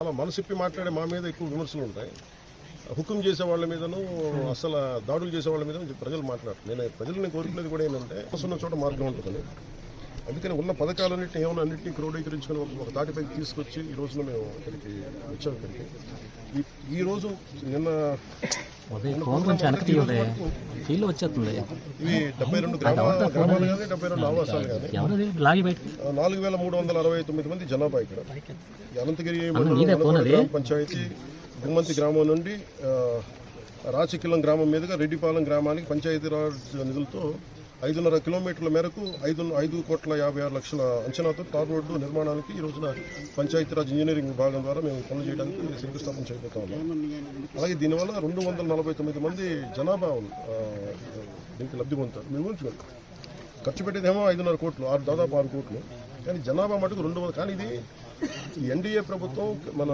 అలా మనసిప్పి మాట్లాడే మా మీద ఎక్కువ విమర్శలు ఉంటాయి. హుకుం చేసే వాళ్ళ మీదను అసలు దాడులు చేసే వాళ్ళ మీద ప్రజలు మాట్లాడతారు నేను ప్రజల్ని కోరుకునేది కూడా ఏంటంటే ఉన్న చోట మార్గం ఉంటుందని. అందుకని ఉన్న పథకాలన్నింటినీ ఏమైనా అన్నింటినీ క్రోడీకరించుకొని ఒక దాటిపైకి తీసుకొచ్చి ఈ రోజున మేము ఇక్కడికి వచ్చాం ఇక్కడికి. ఈ- ఈ రోజు నిన్న ఉదయ్ ఫోన్ కొంచెం వెనక్కి ఫీల్ వచ్చేస్తుంది. ఇవి డెబ్బై రెండు గ్రామాల గ్రామాలు కానీ డెబ్బై రెండు ఆవాసాలు కానీ లాగి నాలుగు వేల మూడు వందల అరవై తొమ్మిది మంది జనాభా ఇక్కడ. అనంతగిరి? గ్రామ పంచాయతీ గుమ్మంతి గ్రామం నుండి ఆ, రాచకిల్లం గ్రామం మీదుగా రెడ్డిపాలెం గ్రామానికి పంచాయతీరాజ్ నిధులతో ఐదున్నర కిలోమీటర్ల మేరకు ఐదు ఐదు కోట్ల యాభై ఆరు లక్షల అంచనాతో తార్ రోడ్డు నిర్మాణానికి ఈ రోజున పంచాయతీరాజ్ ఇంజనీరింగ్ విభాగం ద్వారా మేము పనులు చేయడానికి శంకుస్థాపన చేయబోతా ఉన్నాం. అలాగే దీనివల్ల రెండు వందల నలభై తొమ్మిది మంది జనాభా దీనికి లబ్ధి పొందుతారు. మీరు ఊహించుకోండి ఖర్చు పెట్టేదేమో ఐదున్నర కోట్లు ఆరు దాదాపు ఆరు కోట్లు. కానీ జనాభా మటుకు రెండు వందలు. కానీ ఇది ఎన్డీఏ ప్రభుత్వం మన